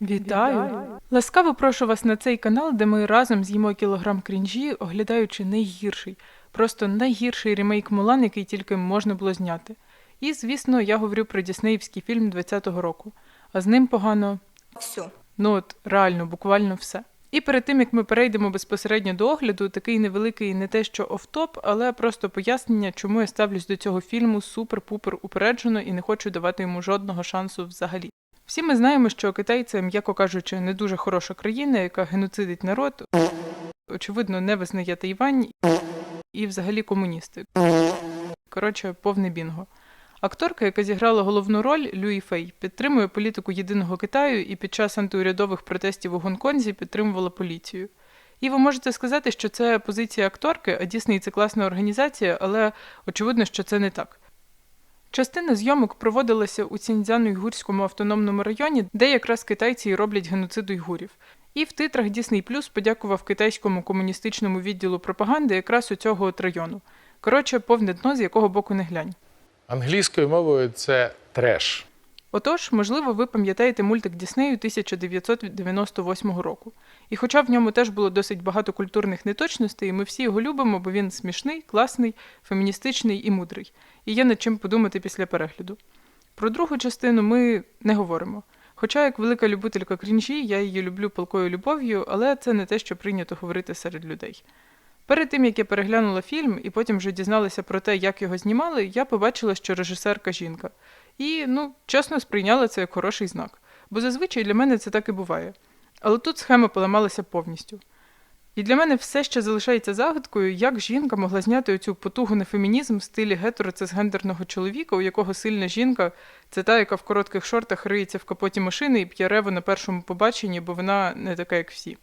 Вітаю! Ласкаво прошу вас на цей канал, де ми разом з'їмо кілограм крінжі, оглядаючи найгірший, просто найгірший ремейк Мулан, який тільки можна було зняти. І, звісно, я говорю про діснеївський фільм 20-го року. А з ним погано, Все. ну от реально, буквально все. І перед тим як ми перейдемо безпосередньо до огляду, такий невеликий не те, що офтоп, але просто пояснення, чому я ставлюсь до цього фільму супер-пупер упереджено і не хочу давати йому жодного шансу взагалі. Всі ми знаємо, що Китай це, м'яко кажучи, не дуже хороша країна, яка геноцидить народ, очевидно, не визнає Тайвань і взагалі комуністи. Коротше, повне бінго. Акторка, яка зіграла головну роль Люї Фей, підтримує політику єдиного Китаю і під час антиурядових протестів у Гонконзі підтримувала поліцію. І ви можете сказати, що це позиція акторки, а Дісней це класна організація, але очевидно, що це не так. Частина зйомок проводилася у Ціньцзяно-Югурському автономному районі, де якраз китайці і роблять геноцид уйгурів. І в титрах Disney Plus подякував китайському комуністичному відділу пропаганди якраз у цього от району. Коротше, повне дно, з якого боку не глянь. Англійською мовою це треш. Отож, можливо, ви пам'ятаєте мультик Діснею 1998 року. І хоча в ньому теж було досить багато культурних неточностей, ми всі його любимо, бо він смішний, класний, феміністичний і мудрий. І є над чим подумати після перегляду. Про другу частину ми не говоримо. Хоча, як велика любителька крінжі, я її люблю палкою любов'ю, але це не те, що прийнято говорити серед людей. Перед тим, як я переглянула фільм і потім вже дізналася про те, як його знімали, я побачила, що режисерка жінка. І, ну, чесно, сприйняла це як хороший знак. Бо зазвичай для мене це так і буває. Але тут схема поламалася повністю. І для мене все ще залишається загадкою, як жінка могла зняти оцю потугу на фемінізм в стилі гетероцисгендерного чоловіка, у якого сильна жінка це та, яка в коротких шортах риється в капоті машини і п'є реву на першому побаченні, бо вона не така, як всі.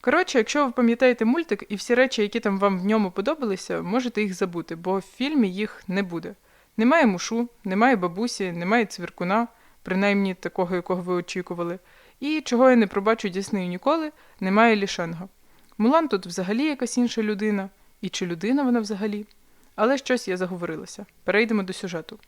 Коротше, якщо ви пам'ятаєте мультик і всі речі, які там вам в ньому подобалися, можете їх забути, бо в фільмі їх не буде. Немає мушу, немає бабусі, немає цвіркуна, принаймні такого, якого ви очікували. І чого я не пробачу Діснею ніколи, немає лішенга. Мулан тут взагалі якась інша людина, і чи людина вона взагалі? Але щось я заговорилася. Перейдемо до сюжету.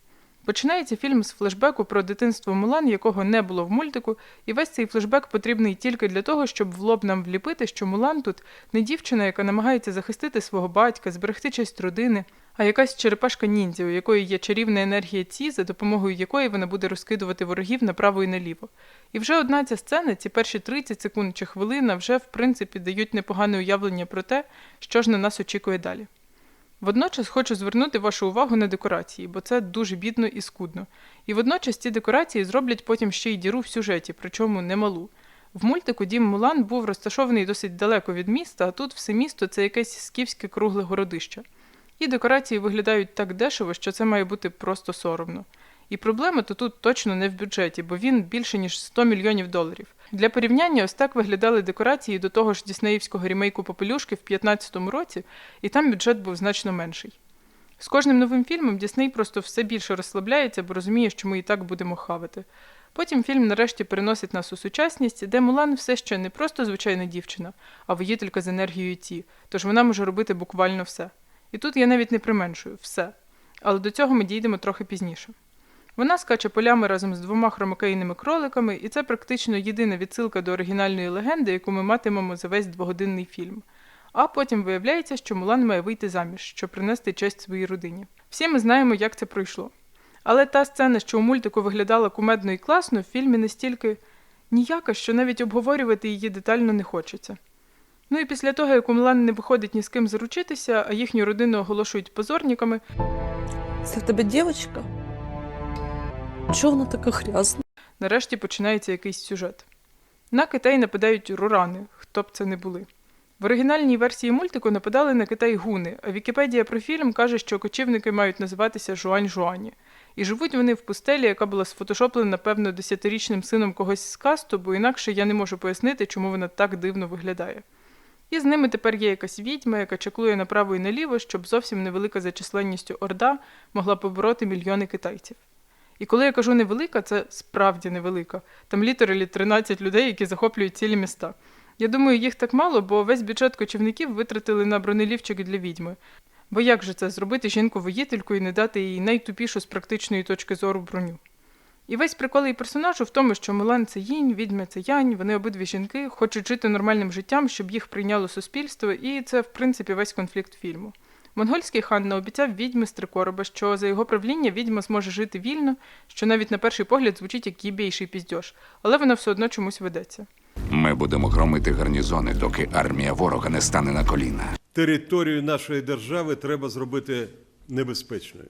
Починається фільм з флешбеку про дитинство Мулан, якого не було в мультику, і весь цей флешбек потрібний тільки для того, щоб в лоб нам вліпити, що Мулан тут не дівчина, яка намагається захистити свого батька, зберегти честь родини, а якась черепашка ніндзя, у якої є чарівна енергія ці, за допомогою якої вона буде розкидувати ворогів направо і наліво. І вже одна ця сцена, ці перші 30 секунд чи хвилина, вже в принципі дають непогане уявлення про те, що ж на нас очікує далі. Водночас хочу звернути вашу увагу на декорації, бо це дуже бідно і скудно. І водночас ці декорації зроблять потім ще й діру в сюжеті, причому немалу. В мультику дім Мулан був розташований досить далеко від міста, а тут все місто це якесь скіфське кругле городище. І декорації виглядають так дешево, що це має бути просто соромно. І проблема то тут точно не в бюджеті, бо він більше ніж 100 мільйонів доларів. Для порівняння, ось так виглядали декорації до того ж діснеївського ремейку Попелюшки в 2015 році, і там бюджет був значно менший. З кожним новим фільмом Дісней просто все більше розслабляється, бо розуміє, що ми і так будемо хавати. Потім фільм нарешті переносить нас у сучасність, де Мулан все ще не просто звичайна дівчина, а воїтелька з енергією ті, тож вона може робити буквально все. І тут я навіть не применшую все. Але до цього ми дійдемо трохи пізніше. Вона скаче полями разом з двома хромакейними кроликами, і це практично єдина відсилка до оригінальної легенди, яку ми матимемо за весь двогодинний фільм. А потім виявляється, що Мулан має вийти заміж, щоб принести честь своїй родині. Всі ми знаємо, як це пройшло. Але та сцена, що у мультику виглядала кумедно і класно, в фільмі настільки ніяка, що навіть обговорювати її детально не хочеться. Ну і після того, як у Мулан не виходить ні з ким заручитися, а їхню родину оголошують позорниками, Це в тебе дівчинка? Чого вона така грязна? нарешті починається якийсь сюжет. На Китай нападають рурани, хто б це не були. В оригінальній версії мультику нападали на Китай гуни, а Вікіпедія про фільм каже, що кочівники мають називатися Жуань-Жуані. І живуть вони в пустелі, яка була сфотошоплена, певно, десятирічним сином когось з касту, бо інакше я не можу пояснити, чому вона так дивно виглядає. І з ними тепер є якась відьма, яка чеклує направо і наліво, щоб зовсім невелика за численністю Орда могла побороти мільйони китайців. І коли я кажу невелика, це справді невелика. Там літералі 13 людей, які захоплюють цілі міста. Я думаю, їх так мало, бо весь бюджет кочівників витратили на бронелівчик для відьми. Бо як же це зробити жінку воїтельку і не дати їй найтупішу з практичної точки зору броню? І весь прикол її персонажу в тому, що Мулан це їнь, відьма це янь, вони обидві жінки, хочуть жити нормальним життям, щоб їх прийняло суспільство, і це, в принципі, весь конфлікт фільму. Монгольський хан наобіцяв відьми з Трикороба, що за його правління відьма зможе жити вільно, що навіть на перший погляд звучить як їбейший піздьош, але вона все одно чомусь ведеться. Ми будемо громити гарнізони, доки армія ворога не стане на коліна. Територію нашої держави треба зробити небезпечною.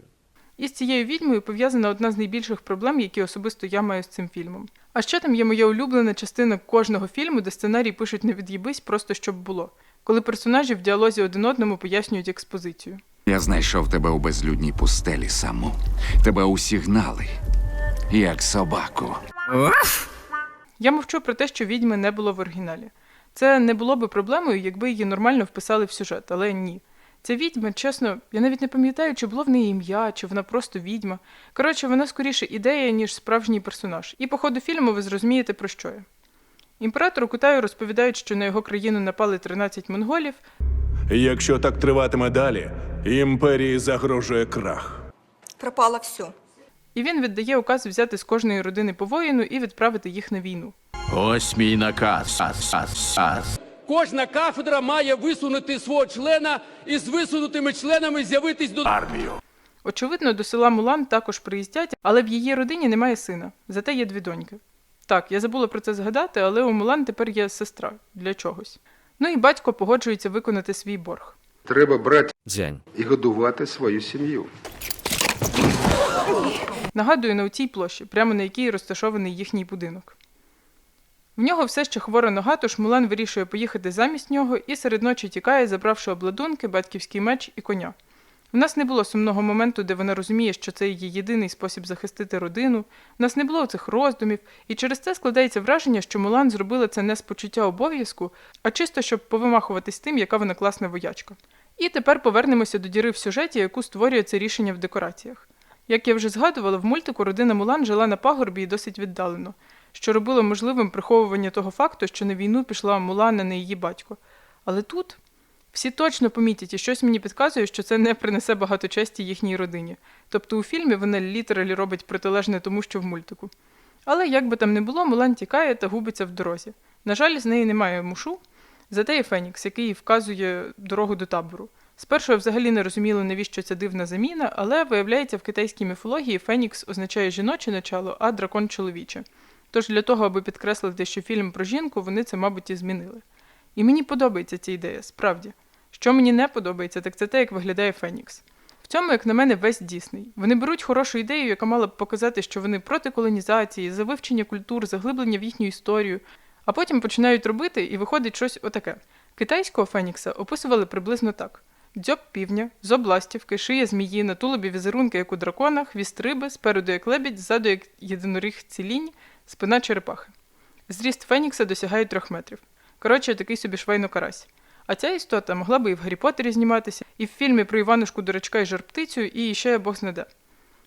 І з цією відьмою пов'язана одна з найбільших проблем, які особисто я маю з цим фільмом. А ще там є моя улюблена частина кожного фільму, де сценарій пишуть не від'їбись, просто щоб було, коли персонажі в діалозі один одному пояснюють експозицію. Я знайшов тебе у безлюдній пустелі саму. Тебе усігнали, як собаку. Я мовчу про те, що відьми не було в оригіналі. Це не було би проблемою, якби її нормально вписали в сюжет, але ні. Ця відьма, чесно, я навіть не пам'ятаю, чи було в неї ім'я, чи вона просто відьма. Коротше, вона скоріше ідея, ніж справжній персонаж. І по ходу фільму ви зрозумієте, про що я. Імператору Китаю розповідають, що на його країну напали 13 монголів, Якщо так триватиме далі, імперії загрожує крах. Пропало все. і він віддає указ взяти з кожної родини по воїну і відправити їх на війну. Ось мій наказ. Ас, ас, ас. Кожна кафедра має висунути свого члена і з висунутими членами з'явитись до Армію. Очевидно, до села Мулан також приїздять, але в її родині немає сина, зате є дві доньки. Так, я забула про це згадати, але у Мулан тепер є сестра для чогось. Ну і батько погоджується виконати свій борг. Треба брати Дзянь. і годувати свою сім'ю. Нагадую, на цій площі, прямо на якій розташований їхній будинок. В нього все ще хвора нога, тож Мулан вирішує поїхати замість нього і серед ночі тікає, забравши обладунки, батьківський меч і коня. У нас не було сумного моменту, де вона розуміє, що це її єдиний спосіб захистити родину. У нас не було цих роздумів, і через це складається враження, що Мулан зробила це не з почуття обов'язку, а чисто щоб повимахуватись тим, яка вона класна воячка. І тепер повернемося до діри в сюжеті, яку створює це рішення в декораціях. Як я вже згадувала, в мультику родина Мулан жила на пагорбі і досить віддалено, що робило можливим приховування того факту, що на війну пішла Мулан, а не її батько. Але тут всі точно помітять, і щось мені підказує, що це не принесе багато честі їхній родині. Тобто у фільмі вона літералі робить протилежне тому, що в мультику. Але як би там не було, Мулан тікає та губиться в дорозі. На жаль, з неї немає мушу, зате є Фенікс, який вказує дорогу до табору. Спершу я взагалі не розуміла, навіщо ця дивна заміна, але виявляється, в китайській міфології Фенікс означає жіноче начало, а дракон чоловіче. Тож для того, аби підкреслити, що фільм про жінку, вони це, мабуть, і змінили. І мені подобається ця ідея, справді. Що мені не подобається, так це те, як виглядає Фенікс. В цьому, як на мене, весь Дісней. Вони беруть хорошу ідею, яка мала б показати, що вони проти колонізації, за вивчення культур, заглиблення в їхню історію, а потім починають робити, і виходить щось отаке. Китайського Фенікса описували приблизно так: дзьоб півня, зоб ластівки, шия змії, на тулубі візерунки, як у дракона, хвіст риби, спереду як лебідь, ззаду як єдиноріг цілінь, спина черепахи. Зріст Фенікса досягає трьох метрів. Коротше, такий собі швейно карась. А ця істота могла би і в Гаррі Поттері зніматися, і в фільмі про Іванушку дурачка і жарптицю, і ще Бог знаде.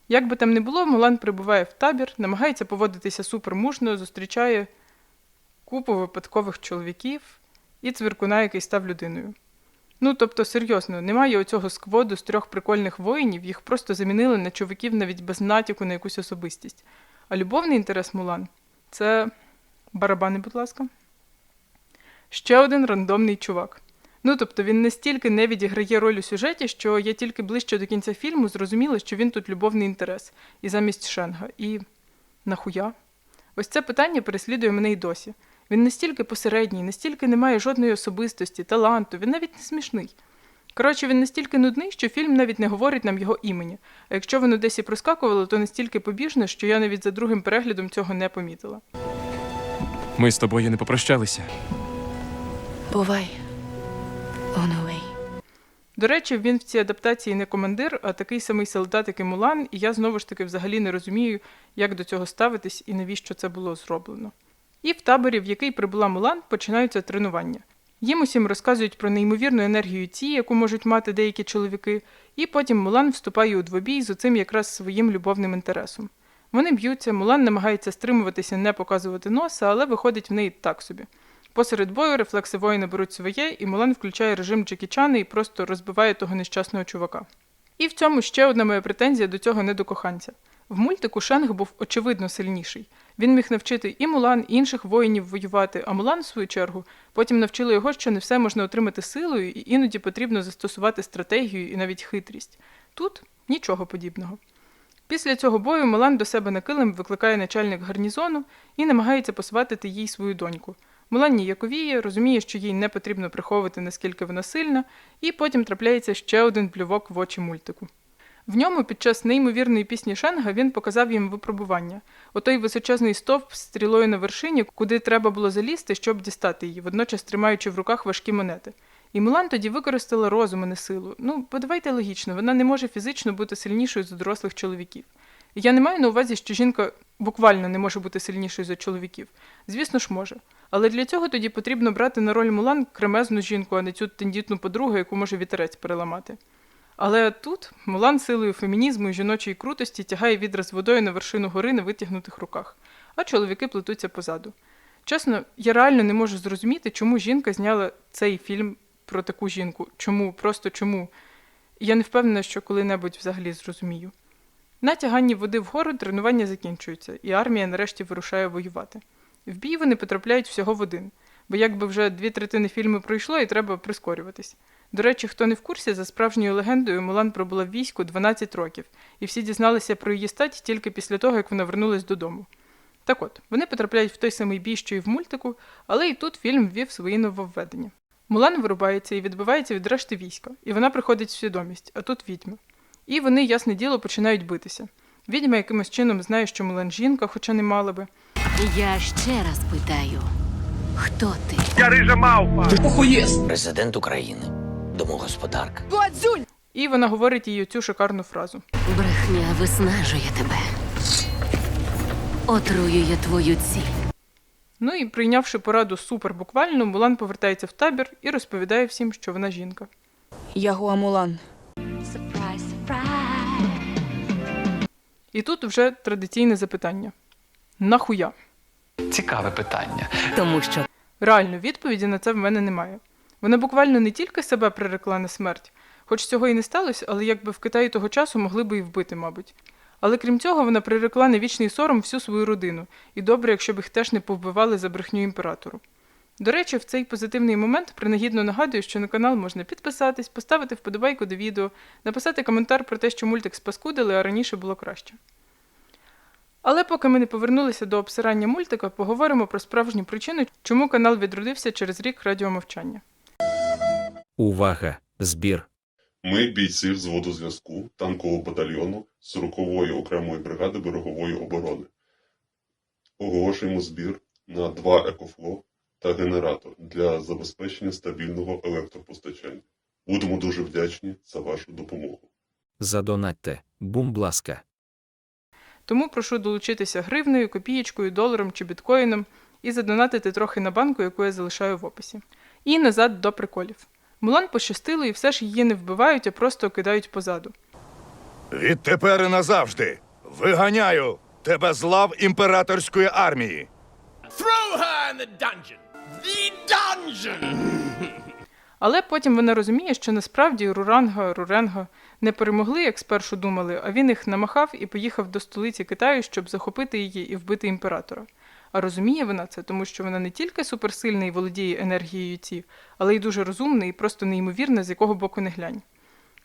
Як би там не було, Мулан прибуває в табір, намагається поводитися супермужно, зустрічає купу випадкових чоловіків і цвіркуна, який став людиною. Ну, тобто, серйозно, немає оцього скводу з трьох прикольних воїнів, їх просто замінили на чоловіків навіть без натяку на якусь особистість. А любовний інтерес Мулан це барабани, будь ласка. Ще один рандомний чувак. Ну, тобто він настільки не відіграє роль у сюжеті, що я тільки ближче до кінця фільму зрозуміла, що він тут любовний інтерес, і замість Шенга. І нахуя? Ось це питання переслідує мене й досі. Він настільки посередній, настільки не має жодної особистості, таланту, він навіть не смішний. Коротше, він настільки нудний, що фільм навіть не говорить нам його імені. А якщо воно десь і проскакувало, то настільки побіжно, що я навіть за другим переглядом цього не помітила. Ми з тобою не попрощалися. Бувай. Онуей. До речі, він в цій адаптації не командир, а такий самий солдат, як і Мулан, і я знову ж таки взагалі не розумію, як до цього ставитись і навіщо це було зроблено. І в таборі, в який прибула Мулан, починаються тренування. Їм усім розказують про неймовірну енергію ці, яку можуть мати деякі чоловіки, і потім Мулан вступає у двобій з оцим якраз своїм любовним інтересом. Вони б'ються, Мулан намагається стримуватися, не показувати носа, але виходить в неї так собі. Посеред бою рефлекси воїна беруть своє, і Мулан включає режим Джекі Чана і просто розбиває того нещасного чувака. І в цьому ще одна моя претензія до цього недокоханця. В мультику Шенг був очевидно сильніший. Він міг навчити і Мулан, і інших воїнів воювати, а Мулан, в свою чергу, потім навчила його, що не все можна отримати силою, і іноді потрібно застосувати стратегію і навіть хитрість. Тут нічого подібного. Після цього бою Мулан до себе на килим викликає начальник гарнізону і намагається посватити їй свою доньку. Мулан ніяковіє, розуміє, що їй не потрібно приховувати, наскільки вона сильна, і потім трапляється ще один плювок в очі мультику. В ньому під час неймовірної пісні Шенга він показав їм випробування отой височезний стовп з стрілою на вершині, куди треба було залізти, щоб дістати її, водночас тримаючи в руках важкі монети. І Мулан тоді використала розум, а не силу. Ну, подавайте логічно, вона не може фізично бути сильнішою за дорослих чоловіків. І я не маю на увазі, що жінка буквально не може бути сильнішою за чоловіків. Звісно ж, може. Але для цього тоді потрібно брати на роль Мулан кремезну жінку, а не цю тендітну подругу, яку може вітерець переламати. Але тут Мулан силою фемінізму і жіночої крутості тягає відра з водою на вершину гори на витягнутих руках, а чоловіки плетуться позаду. Чесно, я реально не можу зрозуміти, чому жінка зняла цей фільм про таку жінку. Чому? Просто чому? Я не впевнена, що коли-небудь взагалі зрозумію. На тяганні води вгору тренування закінчуються, і армія нарешті вирушає воювати. В бій вони потрапляють всього в один, бо якби вже дві третини фільму пройшло і треба прискорюватись. До речі, хто не в курсі, за справжньою легендою Мулан пробула в війську 12 років, і всі дізналися про її стать тільки після того, як вона вернулась додому. Так от, вони потрапляють в той самий бій, що і в мультику, але і тут фільм ввів свої нововведення. Мулан вирубається і відбивається від решти війська, і вона приходить в свідомість, а тут відьма. І вони, ясне діло, починають битися. Відьма якимось чином знає, що Мулан жінка, хоча не мала би. Я ще раз питаю, хто ти? Президент України, домогосподарка. І вона говорить їй цю шикарну фразу. Брехня виснажує тебе. Отруює твою ціль. Ну і прийнявши пораду супер буквально, Мулан повертається в табір і розповідає всім, що вона жінка. Я Гуамулан. І тут вже традиційне запитання: нахуя? Цікаве питання. Тому що Реально, відповіді на це в мене немає. Вона буквально не тільки себе прирекла на смерть, хоч цього і не сталося, але якби в Китаї того часу могли би і вбити, мабуть. Але крім цього, вона прирекла на вічний сором всю свою родину, і добре, якщо б їх теж не повбивали за брехню імператору. До речі, в цей позитивний момент принагідно нагадую, що на канал можна підписатись, поставити вподобайку до відео, написати коментар про те, що мультик спаскудили, а раніше було краще. Але поки ми не повернулися до обсирання мультика, поговоримо про справжню причину, чому канал відродився через рік радіомовчання. Увага! Збір. Ми бійці взводу зв'язку танкового батальйону 40-ї окремої бригади берегової оборони. Оголошуємо збір на два екофло та генератор для забезпечення стабільного електропостачання. Будемо дуже вдячні за вашу допомогу. Задонатьте. Бумбласка. Тому прошу долучитися гривнею, копієчкою, доларом чи біткоїном і задонатити трохи на банку, яку я залишаю в описі. І назад до приколів. Мулан пощастило, і все ж її не вбивають, а просто кидають позаду. Відтепер і назавжди виганяю тебе з лав імператорської армії. Але потім вона розуміє, що насправді Руранга, Руренга не перемогли, як спершу думали, а він їх намахав і поїхав до столиці Китаю, щоб захопити її і вбити імператора. А розуміє вона це, тому що вона не тільки суперсильна і володіє енергією ці, але й дуже розумна і просто неймовірна, з якого боку не глянь.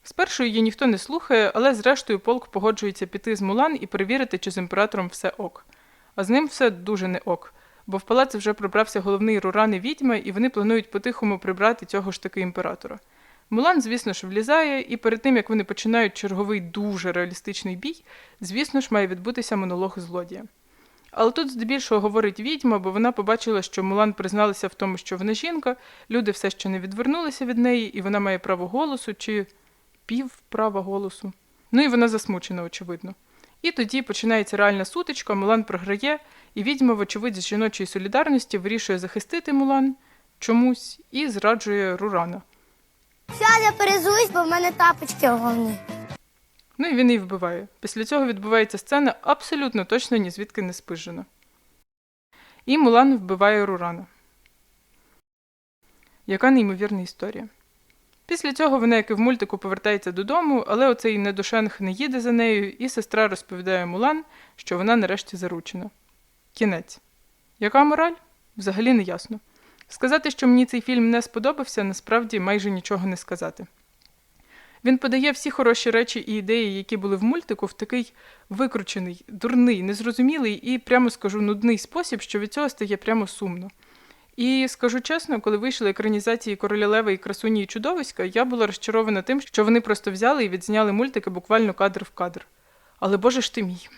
Спершу її ніхто не слухає, але зрештою полк погоджується піти з Мулан і перевірити, чи з імператором все ок. А з ним все дуже не ок, бо в палац вже прибрався головний Руран і відьма, і вони планують по-тихому прибрати цього ж таки імператора. Мулан, звісно ж, влізає, і перед тим як вони починають черговий дуже реалістичний бій, звісно ж, має відбутися монолог злодія. Але тут здебільшого говорить відьма, бо вона побачила, що Мулан призналася в тому, що вона жінка, люди все ще не відвернулися від неї, і вона має право голосу чи півправа голосу. Ну і вона засмучена, очевидно. І тоді починається реальна сутичка, Мулан програє, і відьма, вочевидь, з жіночої солідарності вирішує захистити Мулан чомусь і зраджує Рурана. Зараз я перезуюсь, бо в мене тапочки головні. Ну і він її вбиває. Після цього відбувається сцена абсолютно точно ні звідки не спижена. І Мулан вбиває Рурана. Яка неймовірна історія. Після цього вона, як і в мультику, повертається додому, але оцей недошенг не їде за нею, і сестра розповідає Мулан, що вона нарешті заручена. Кінець. Яка мораль? Взагалі не ясно. Сказати, що мені цей фільм не сподобався, насправді майже нічого не сказати. Він подає всі хороші речі і ідеї, які були в мультику, в такий викручений, дурний, незрозумілий і, прямо скажу, нудний спосіб, що від цього стає прямо сумно. І скажу чесно, коли вийшли екранізації Короля Лева і Красуні і Чудовиська, я була розчарована тим, що вони просто взяли і відзняли мультики буквально кадр в кадр. Але боже ж ти мій,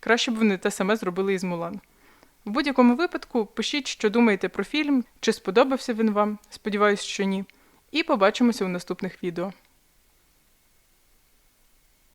краще б вони те саме зробили із Мулан. В будь-якому випадку пишіть, що думаєте про фільм, чи сподобався він вам, сподіваюсь, що ні. І побачимося у наступних відео.